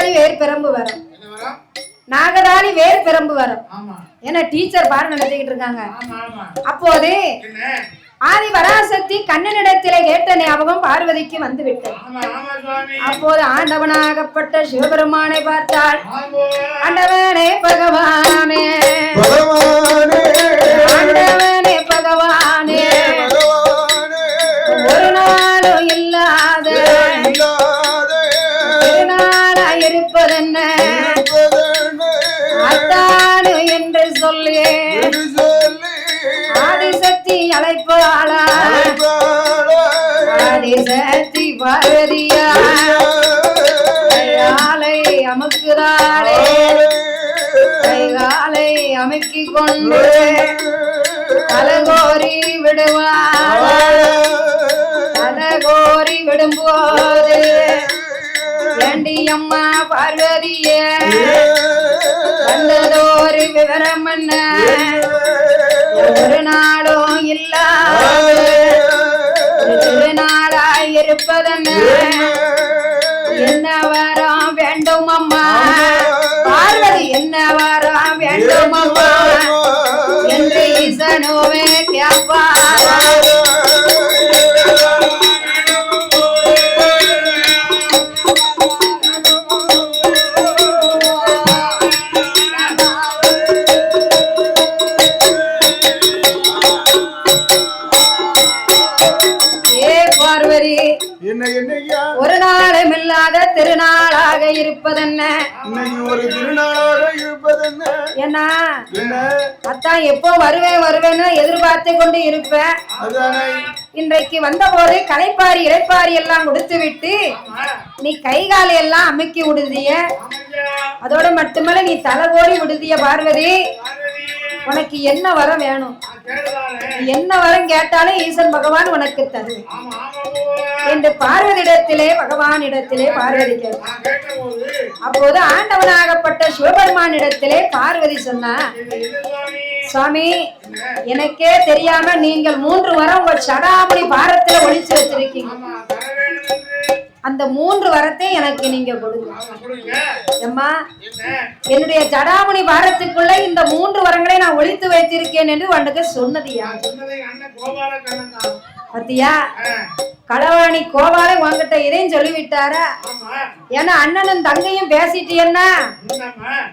நாகதாளி வேர் பெரம்பு வரும். என்ன வரும்? நாகதாளி வேர் பெரம்பு வரும். ஆமா. ஏன்னா டீச்சர் பாடம் நடத்திக்கிட்டு இருக்காங்க. ஆமா ஆமா. அப்போது ஆதி வராசக்தி கண்ணனிடத்திலே கேட்ட ஞாபகம் பார்வதிக்கு வந்து விட்டது அப்போது ஆண்டவனாகப்பட்ட சிவபெருமானை பார்த்தாள். ஆமா ஆண்டவனே பகவானே. பகவானே. ஆண்டவனே என்று சொல்லி என்று சொல்லி ஆதிசக்தி அழைப்பாளா. ஆதிசக்தி பார்வதியா கைகாலை அமுக்குதாளே கைகாலை அமுக்கி கொண்டு தலகோரி விடுவாள். தலகோரி விடும்போது ஏண்டி அம்மா பார்வதியே. வந்ததோரு விவரம் பண்ண ஒரு நாளும் இல்ல. ஒரு நாளாய் இருப்பதென்ன? என்ன வரம் வேண்டும் அம்மா பார்வதி என்ன வரம் வேண்டும் அம்மா என்று ஈசனுவே கேட்பாரா திருநாளாக இருப்பதென்ன? ஒரு திருநாளாக இருப்பதென்ன? ஏன்னா என்ன? அத்தான் எப்போ வருவேன் வருவேன்னு எதிர்பார்த்து கொண்டு இருப்பேன் இன்றைக்கு வந்தபோது களைப்பாரி இளைப்பாரி எல்லாம் கொடுத்து விட்டு நீ கை காலை எல்லாம் அமுக்கி விடுதிய அதோட மட்டுமல்ல நீ தலைகோடி விடுதிய பார்வதி. உனக்கு என்ன வரம் வேணும்? என்ன வரம் கேட்டாலும் ஈசன் பகவான் உனக்கு தருவேன் என்று பார்வதியிடத்திலே பகவானிடத்திலே பார்வதி கேட்டார். நான் கேட்டபோது அப்போது ஆண்டவனாகப்பட்ட சிவபெருமானிடத்திலே பார்வதி சொன்னா சுவாமி. எனக்கே தெரியாம நீங்கள் மூன்று வரம் உங்க சடாமணி பாரத்துல ஒளிச்சு வச்சிருக்கீங்க அந்த மூன்று வரத்தை எனக்கு நீங்க கொடுங்க. அம்மா என்ன? என்னுடைய ஜடாமணி பாரத்துக்குள்ள இந்த மூன்று வரங்களை நான் ஒளித்து வைத்திருக்கேன் என்று உனக்கு சொன்னது யார்? பத்தியா? களவாணி கோபாலை உன்கிட்ட இதையும் சொல்லிவிட்டாரா? ஆமா. ஏன்னா அண்ணனும் தங்கையும் பேசிட்டீன்னா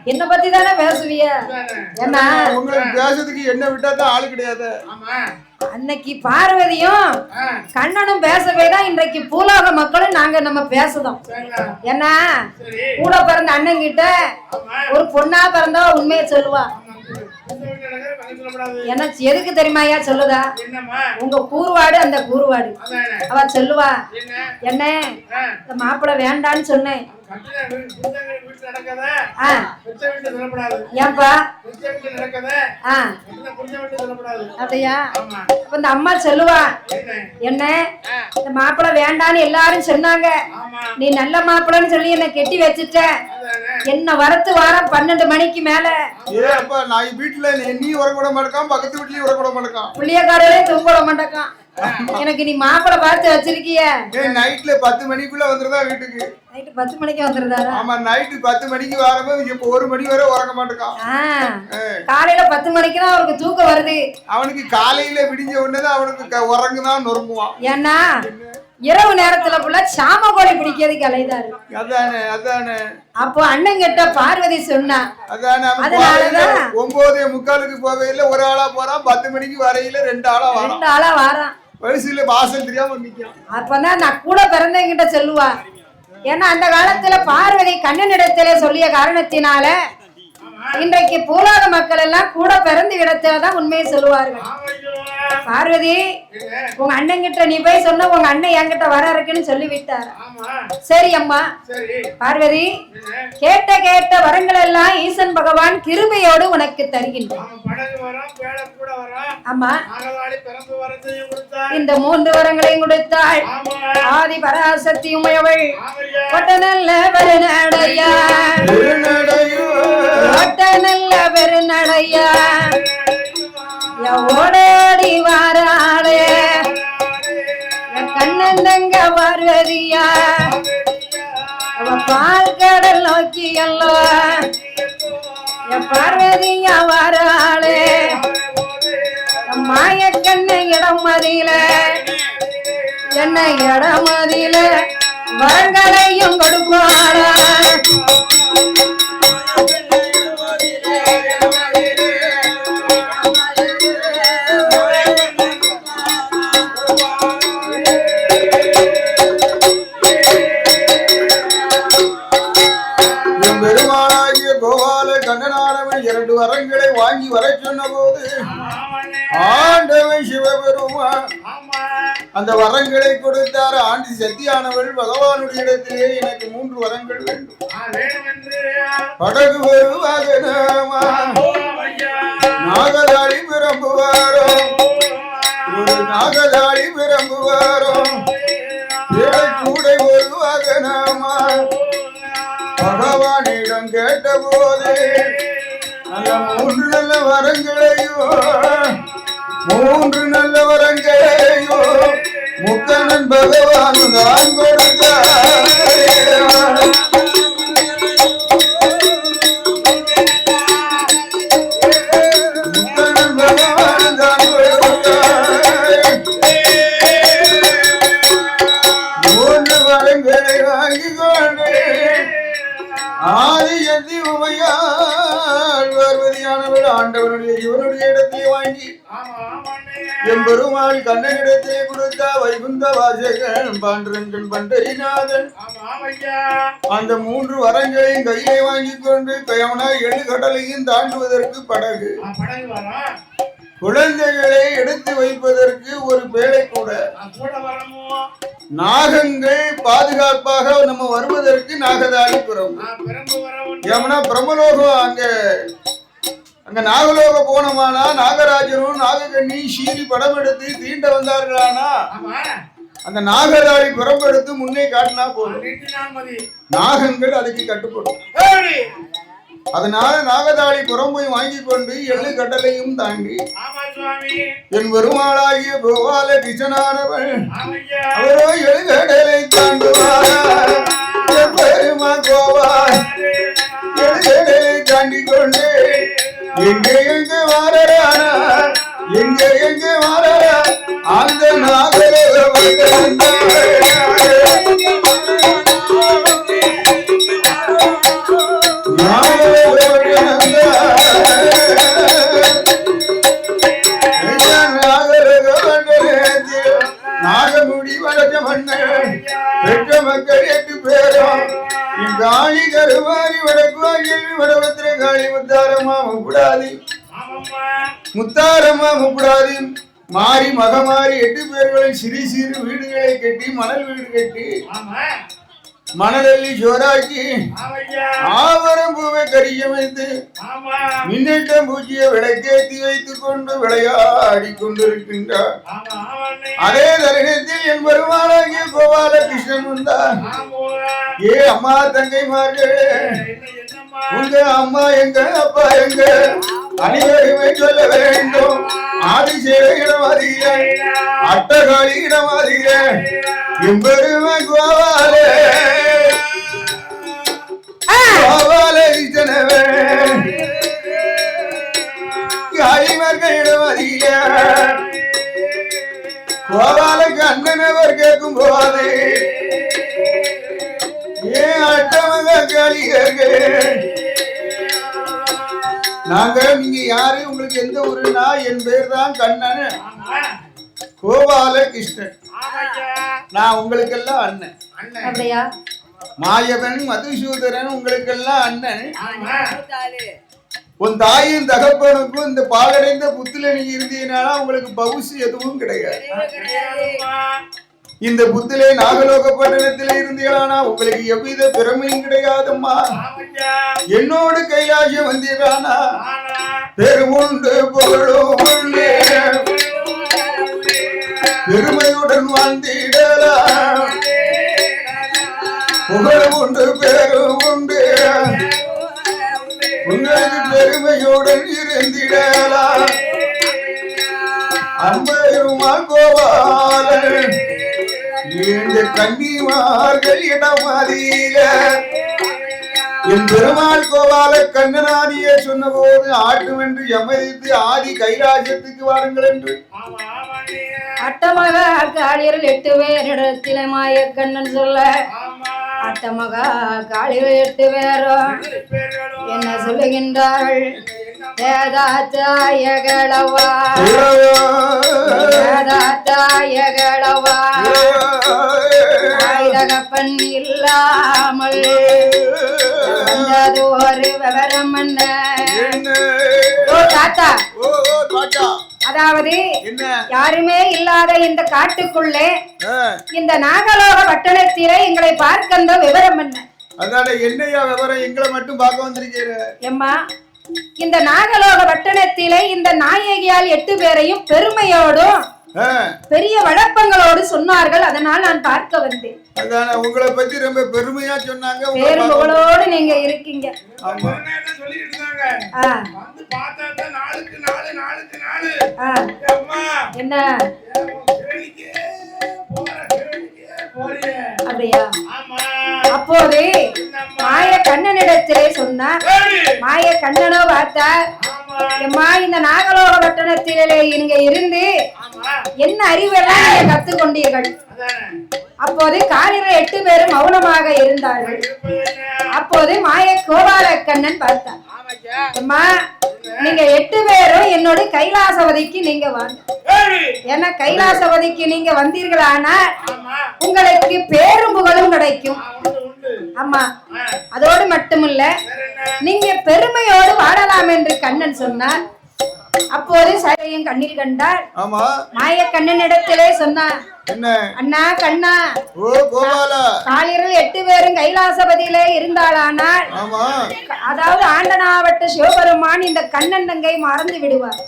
என்ன? பத்தி தானே பேசுவிய. ஏன்னா பேசுறதுக்கு என்ன விட்டா தான் ஆளு கிடையாது. ஆமா. அன்னைக்கு பார்வதியும் கண்ணனும் பேசவே தான் இன்றைக்கு பூலோக மக்களும் நாங்க நம்ம பேசுதோம். ஏன்னா சரி. கூட பிறந்த அண்ணன் கிட்ட ஒரு பொண்ணா பிறந்தா உண்மையை சொல்லுவா ஆமா இந்த வீட்டுல நடக்கிற பதில் சொல்லக்கூடாது என்ன எதுக்கு தெரியுமாயா சொல்லுதா? உங்க கூறுவாடு அந்த கூறுவாடு அவ சொல்லுவா என்ன? இந்த மாப்பிள்ளை வேண்டான்னு சொன்னேன். ஏன்பா? ஆமா. அப்ப இந்த அம்மா சொல்லுவா. என்ன? இந்த மாப்பிள்ளை வேண்டான்னு எல்லாரும் சொன்னாங்க. ஆமா. நீ நல்ல மாப்பிள்ளைன்னு சொல்லி என்ன கெட்டி வச்சுட்ட. என்ன வரத்து வாரம் பன்னெண்டு மணிக்கு மேல. ஏ அப்பா நான் வீட்டுல நீ- உறக்கூட மாட்டேக்கான் பக்கத்து வீட்லயும் உறக்கூட மாட்டேக்கான். புளியக்காரரே தூங்க மாட்டேக்கான். எனக்கு நீ மாப்பிள்ளை பார்த்து வச்சிருக்கிய. நைட்ல பத்து மணிக்குள்ள வந்துருதா வீட்டுக்கு? நைட்டு பத்து மணிக்கு வந்துருந்தாரா ஆமா நைட்டு பத்து மணிக்கு வரப்போ இப்ப ஒரு மணி வரை உறங்க மாட்டேக்கான். காலையில பத்து மணிக்கு தான் அவருக்கு தூக்கம் வருது. அவனுக்கு காலையில விடிஞ்ச உடனே தான் அவனுக்கு க- உறங்குதான் நொறுங்குவான். ஏன்னா இரவு நேரத்துல புள்ள சாம கோழி பிடிக்கிறதுக்கு அலைதாரு அதானே அதானே. அப்போ அண்ணன் கிட்ட பார்வதி சொன்னா அதனாலதான். ஒன்பதே முக்காலுக்கு போகையில ஒரு ஆளா போறான் பத்து மணிக்கு வரையில ரெண்டு ஆளா ரெண்டு ஆளா வாரான். வயசுல வாசல் தெரியாம நிக்கான் அப்பதான் நான் கூட பிறந்தவங்கிட்ட சொல்லுவா. ஏன்னா அந்த காலத்துல பார்வதி கண்ணனிடத்திலே சொல்லிய காரணத்தினால இன்றைக்கு பூலோக மக்கள் எல்லாம் கூட பிறந்த தான் உண்மையை சொல்லுவார்கள். பார்வதி உங்க அண்ணன் கிட்ட நீ போய் சொன்ன உங்க அண்ணன் என்கிட்ட வர இருக்குன்னு சொல்லி விட்டார் ஆமா. சரி அம்மா. சரி. பார்வதி கேட்ட கேட்ட வரங்கள் எல்லாம் ஈசன் பகவான் கிருபையோடு உனக்கு தருகின்றான் ஆமா இந்த மூன்று வரங்களையும் கொடுத்தாள். ஆமா. ஆதி பராசக்தி உமையவள் ஆமையா கொட்ட நல்ல நல்ல பெருநடையா ஓடாடி வாராளே? கண்ணந்தங்க வருவதியா தங்க பால் கடல் நோக்கி எல்லாம் என் பார்வதியா வராளே? மாய கண்ணை இடம் மதியில. என்ன இடம் மதியில? வரங்களையும் கொடுப்பாரா கொடுப்பாளா என் அந்த வரங்களை கொடுத்தார். ஆண்டி சத்தியானவள் பகவானுடைய இடத்திலே எனக்கு மூன்று வரங்கள் வேண்டும். படகு வருவாக நாகதாளி விரும்புவாரோ? ஒரு நாகதாளி விரும்புவாரோ? கூடை வருவாக நாமா? பகவானிடம் கேட்டபோது நல்ல மூன்று நல்ல வரங்களையும் மூன்று நல்ல வரங்களையும் முக்கணன் பகவான் தான் கொடுத்தார் ஆண்டவனுடைய இவனுடைய இடத்தை வாங்கி ஆமா எம்பெருமாள் கண்ணனிடத்தை கொடுத்த வைகுந்த வாசகன் பாண்டரங்கன் பண்டரிநாதன். அந்த மூன்று வரங்களையும் கையிலே வாங்கி கொண்டு கயவனா எடு கடலையும் தாண்டுவதற்கு படகு. குழந்தைகளை எடுத்து வைப்பதற்கு ஒரு பேழை கூட. நாகங்கள் பாதுகாப்பாக நம்ம வருவதற்கு நாகதாளிபுரம் ஏமனா பிரம்மலோகம் அங்க அங்க நாகலோக போனோமானா நாகராஜனும் நாககண்ணி சீறி படம் எடுத்து தீண்ட வந்தார்களானா? அந்த நாகதாளி புறம்பெடுத்து முன்னே காட்டினா போதும். நாகங்கள் அதுக்கு கட்டுப்படும். அதனால நாகதாளி புறம் போய் வாங்கி கொண்டு எள்ளு கட்டளையும் தாண்டி என் பெருமாளாகிய கோபால கிருஷ்ணனானவன் ஆமையா. அவரோ எழுகடலை தாண்டுவார். என் பெருமா கோபால் எழுகடலை தாண்டி கொண்டு எங்க எங்க வாரறானா எங்க எங்க வாரறா அந்த நாகலோக முத்தாரம்மா முப்படாதி மாறி மகமாரி எட்டு பேர்களின் சிறு சிறு வீடுகளை கட்டி மணல் வீடு கட்டி மணலள்ளி ஜோராக்கி ஆவரம் பூவை கரிய வைத்து ஆமா. மின்னிட்ட பூச்சியை விளக்கேத்தி வைத்துக் கொண்டு விளையாடி கொண்டிருக்கின்றார். அதே தருணத்தில் என் பெருமானாகிய கோபால கிருஷ்ணன் வந்தார் ஏ அம்மா என்ன என்னம்மா? உங்க அம்மா எங்க அப்பா எங்க? அனைவருமே சொல்ல வேண்டும் ஆதிசேர இடமாதிய அட்டகாளி இடமாதிய எம்பெருமை கோபாலே கோபால கிருஷ்ணவே காளிமர்கள் இடமாதிய கோபாலுக்கு அண்ணனவர் கேட்கும் போது ஏன் அட்டமக காளிகர்கள் நாங்க நீங்க யாரு? உங்களுக்கு எந்த ஊருனா என் பேர் தான் கண்ணன். கோபால கிருஷ்ணன் நான் உங்களுக்கெல்லாம் அண்ணன். அண்ணன் மாயவன் மதுசூதரன் உங்களுக்கெல்லாம் அண்ணன். உன் தாயும் தகப்பனுக்கும் இந்த பாலடைந்த புத்துல நீங்க இருந்தீங்கன்னா உங்களுக்கு பவுசு எதுவும் கிடையாது. இந்த புத்திலே நாகலோக பட்டணத்திலே இருந்தீங்கன்னா உங்களுக்கு எவ்வித பெருமையும் கிடையாதம்மா. என்னோடு கைலாசம் வந்தீரானா பெருமுண்டு புகழும் பெருமையுடன் வாழ்ந்திடலாம் புகழ் உண்டு பேரும் உண்டு உங்களுக்கு பெருமையுடன் இருந்திடலாம் அன்பருமா கோபாலன். இந்த கன்னிமார்கள் இடம் என் பெருமாள் கோபால கண்ணனாதியே சொன்னபோது ஆட்டும் என்று எமதித்து ஆதி கைராஜ்யத்துக்கு வாருங்கள் என்று. அட்டமகா அட்டமக காளியரில் எட்டு பேரிடத்தில மாய கண்ணன் சொல்ல அட்டமகா காளியரில் எட்டு பேரும் என்ன சொல்லுகின்றார்கள்? வேதாத்தாயகளவா வேதாத்தாயகளவா தாய்தகப்பன் இல்லாமல் வந்தது ஒரு விவரம் என்ன? ஓ தாத்தா. அதாவது என்ன? யாருமே இல்லாத இந்த காட்டுக்குள்ளே இந்த நாகலோக பட்டணத்திலே எங்களை பார்க்க அந்த விவரம் என்ன? அதான என்னையா விவரம்? எங்களை மட்டும் பார்க்க வந்திருக்கிற எம்மா இந்த நாகலோக பட்டணத்திலே இந்த நாயகியால் எட்டு பேரையும் பெருமையோடும் பெரிய வழப்பங்களோடு சொன்னார்கள். அதனால் நான் பார்க்க வந்தேன். அதான உங்களை பத்தி ரொம்ப பெருமையா சொன்னாங்க. நீங்க இருக்கீங்க. என்ன? அப்படியா? அப்போது மாய கண்ணனிடத்திலே சொன்னார். மாய கண்ணனோ பார்த்தார் ஆமா. எம்மா இந்த நாகலோக பட்டணத்திலே இங்க இருந்து என்ன அறிவெல்லாம் நீங்க கத்துக்கொண்டீர்கள் அப்போது காலில எட்டு பேரும் மௌனமாக இருந்தார்கள். அப்போது மாய கோபால கண்ணன் பார்த்தார் அம்மா நீங்க எட்டு பேரும் என்னோட கைலாசவதிக்கு நீங்க வாங்க ஏன்னா கைலாசவதிக்கு நீங்க வந்தீர்களானா உங்களுக்கு பேரும் புகழும் கிடைக்கும் ஆமா. அதோடு மட்டுமில்ல நீங்க பெருமையோடு வாழலாம் என்று கண்ணன் சொன்னார். அப்போது சரையும் கண்ணில் கண்டார் ஆமா. மாய கண்ணனிடத்திலே சொன்னார். என்ன? அண்ணா கண்ணா. ஓ கோபாலா. காலியர்கள் எட்டு பேரும் கைலாசபதியிலே இருந்தாளானால் ஆமா. அதாவது ஆண்டனாவட்ட சிவபெருமான் இந்த கண்ணன் தங்கை மறந்து விடுவார்.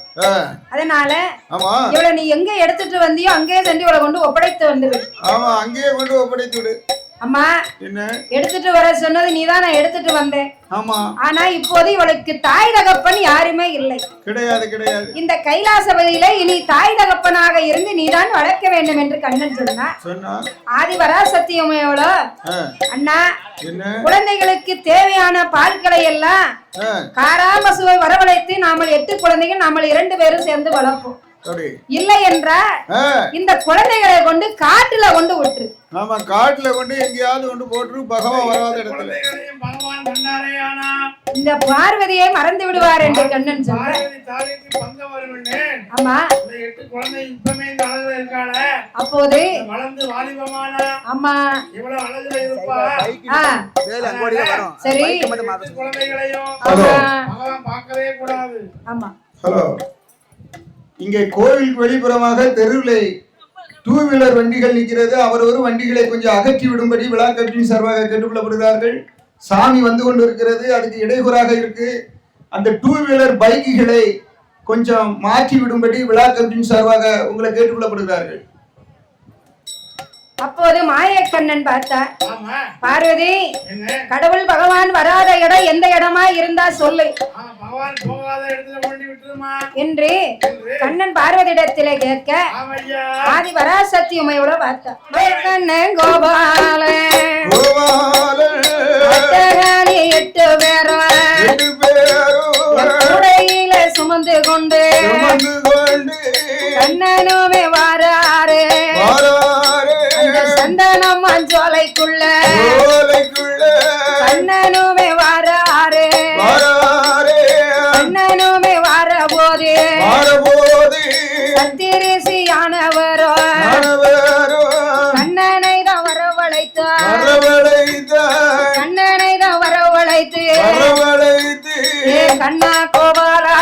அதனால ஆமா. இவளை நீ எங்க எடுத்துட்டு வந்தியோ அங்கேயே சென்று இவளை கொண்டு ஒப்படைத்து வந்து விடு. ஆமா அங்கேயே கொண்டு ஒப்படைத்து விடு. அம்மா என்ன? எடுத்துட்டு வர சொன்னது நீதான் நான் எடுத்துட்டு வந்தேன். ஆமா. ஆனா இப்போது இவளுக்கு தாய் தகப்பன் யாருமே இல்லை. கிடையாது கிடையாது. இந்த கைலாசபதியில இனி தாய் தகப்பனாக இருந்து நீதான் வளர்க்க வேண்டும் என்று கண்ணன் சொன்னா. ஆதிவரா சத்தியமையோளோ ஆ, அண்ணா என்ன? குழந்தைகளுக்கு தேவையான பால்களை எல்லாம் காராமசுவை வரவழைத்து நாமல் எட்டு குழந்தைகள் நாமல் இரண்டு பேரும் சேர்ந்து வளர்ப்போம். இல்லை என்றால் இந்த குழந்தைகளை கொண்டு காட்டுல கொண்டு விட்டுரு. ஆமா காட்டுல கொண்டு எங்கேயாவது கொண்டு போட்டு பகவான் வராத இடத்துல. இந்த பார்வதியை மறந்து விடுவார் என்று கண்ணன் ஆமா. அப்போது வளர்ந்து வாலிபமான ஆமா. இவ்வளவு அழகுல இருப்பா? ஆ. சரி. குழந்தைகளையும் ஆமா. பகவான் பார்க்கவே கூடாது. ஆமா. ஹலோ. இங்கே கோவிலுக்கு வெளிப்புறமாக தெருவில் டூ வீலர் வண்டிகள் நிற்கிறது. அவரவர் வண்டிகளை கொஞ்சம் அகற்றி விடும்படி விழா கமிட்டியின் சார்பாக கேட்டுக்கொள்ளப்படுகிறார்கள். சாமி வந்து கொண்டு இருக்கிறது அதுக்கு இடையூறாக இருக்கு. அந்த டூ வீலர் பைக்குகளை கொஞ்சம் மாற்றி விடும்படி விழா கமிட்டியின் சார்பாக உங்களை கேட்டுக்கொள்ளப்படுகிறார்கள். அப்போது மாயக்கண்ணன் பார்த்தார் ஆமா. பார்வதி என்ன? கடவுள் பகவான் வராத இடம் எந்த இடமா இருந்தா சொல்லு. ஆ, பகவான் போகாத இடத்துல கொண்டு விட்டுருமா? என்று கண்ணன் பார்வதியிடத்திலே கேட்க ஆதி பராசக்தி உமையோட பார்த்தார் கண்ணன் கோபால. எட்டு பேரும் சுமந்து கொண்டு. சுமந்து கொண்டு. கண்ணனுமே வாராரு ஓலைக்குள்ள கண்ணனுமே வாராரு. வாராரே. கண்ணனுமே வார போது வாரபோது. சத்திரிசியானவரோ. மாணவரோ கண்ணனை தான் வரவழைத்தார். வரவழைத்த கண்ணனை தான் வரவழைத்து. வரவழைத்து. ஏ கண்ணா கோபாலா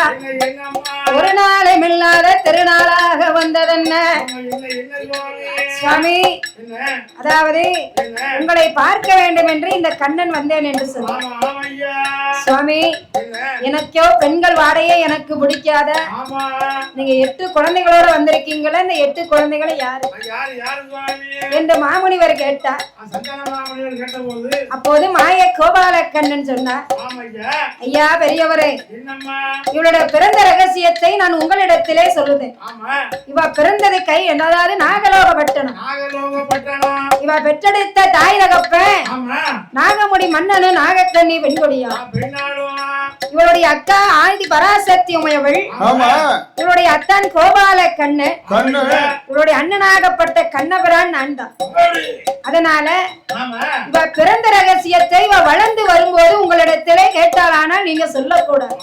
ஒரு நாளும் இல்லாத திருநாளாக வந்ததென்ன? சுவாமி அதாவது உங்களை பார்க்க வேண்டும் என்று இந்த கண்ணன் வந்தேன் என்று ஆமையா சுவாமி எனக்கோ பெண்கள் வாடையே எனக்கு பிடிக்காத. நீங்க எட்டு குழந்தைகளோட வந்திருக்கீங்களே இந்த எட்டு குழந்தைகளை யாரு? என்று மாமுனிவர் கேட்டார். அப்போது மாய கோபால கண்ணன் சொன்னார் ஐயா பெரியவரே இவளுடைய பிறந்த ரகசியத்தை நான் உங்களிடத்திலே சொல்லுதேன். இவ பிறந்தது கை அதாவது நாகலோக பட்டணம் இவ பெற்றெடுத்த தாய் தகப்பன் ஆமா. நாகமுடி மன்னனு நாகக்கண்ணி பெண்கொடியா இவளுடைய அக்கா ஆதி பராசக்தி உமையவள். ஆமா. இவளுடைய அத்தான் கோபால கண்ணு. இவளுடைய அண்ணனாகப்பட்ட கண்ணபிரான் நான் தான். அதனால ஆமா. இவ பிறந்த ரகசியத்தை இவ வளர்ந்து வரும்போது உங்களிடத்திலே கேட்டாலானால் நீங்க சொல்லக்கூடாது.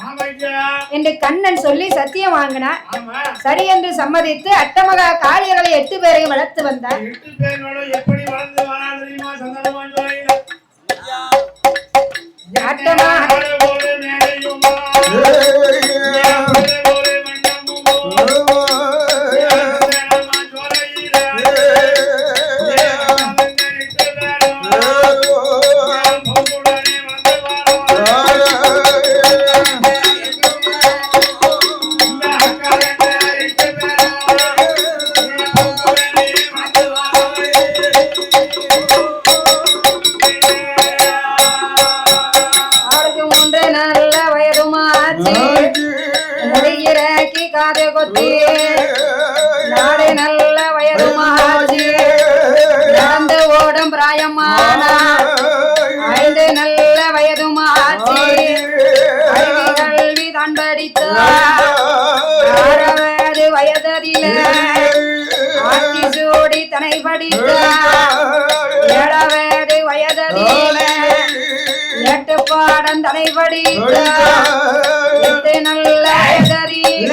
என்று கண்ணன் சொல்லி சத்தியம் வாங்கினார். ஆமா. சரி என்று சம்மதித்து அட்டமகா காளியர்களை எட்டு பேரையும் வளர்த்து வந்தார். எட்டு பேரோட எப்படி வளர்ந்து வரா தெரியுமா? சந்தனமா ஜோதியில அட்டமா படித்தார் ஆறாவது வயதில சூடி தனை படித்தார் ஏழாவது வயதில எட்டு பாடம் தனை படித்தார் நல்ல வயதில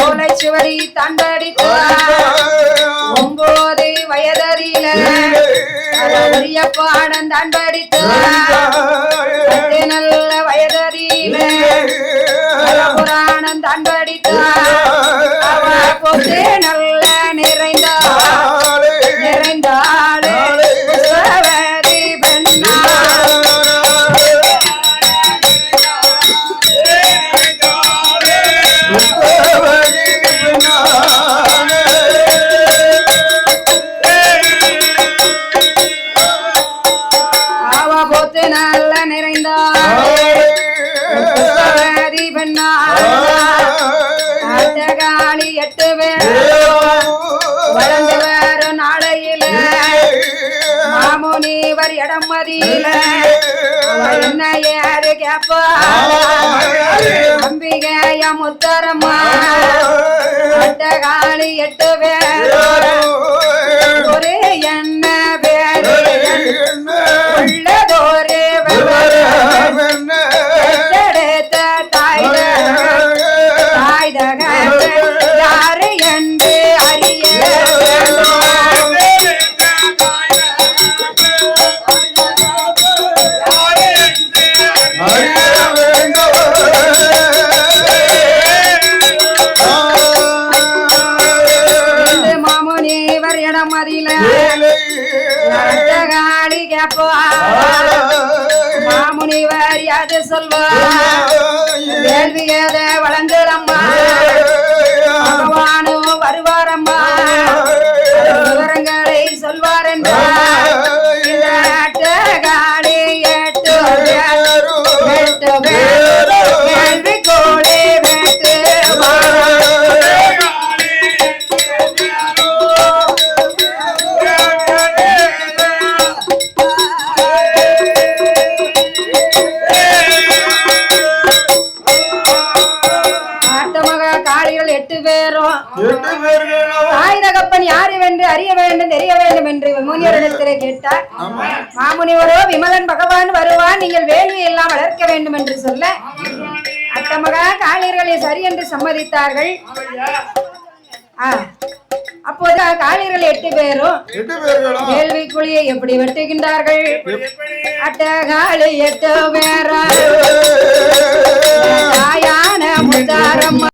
ஓலைச்சுவடி தான் படித்தார் ஒன்பது வயதில பாடம் தான் கண்டடித்தான் அவ பொது நல்ல கேப்பா. அம்பிகைய முத்தரம்மா அட்டகாளி எட்டு பேர் ஒரே என்ன பேரு என்ன அதில அட்டகாளி கேப்பா மாமுனிவர் யாது சொல்வார் கேள்வி ஏத வழங்குறம்மா பகவானும் வருவாரம்மா எட்டு தகப்பன் யாரு வென்று அறிய வேண்டும் தெரிய வேண்டும் என்று முனிவரிடத்திலே கேட்டார். மாமுனிவரோ விமலன் பகவான் வருவான் நீங்கள் வேள்வி எல்லாம் வளர்க்க வேண்டும் என்று சொல்ல அட்டமகா காளியர்களை சரி என்று சம்மதித்தார்கள். அப்போது காளியர்கள் எட்டு பேரும் எட்டு வேள்வி குழியை எப்படி வெட்டுகின்றார்கள்? அட்டகாளி எட்டு பேரும் தாயான முத்தாரம்மா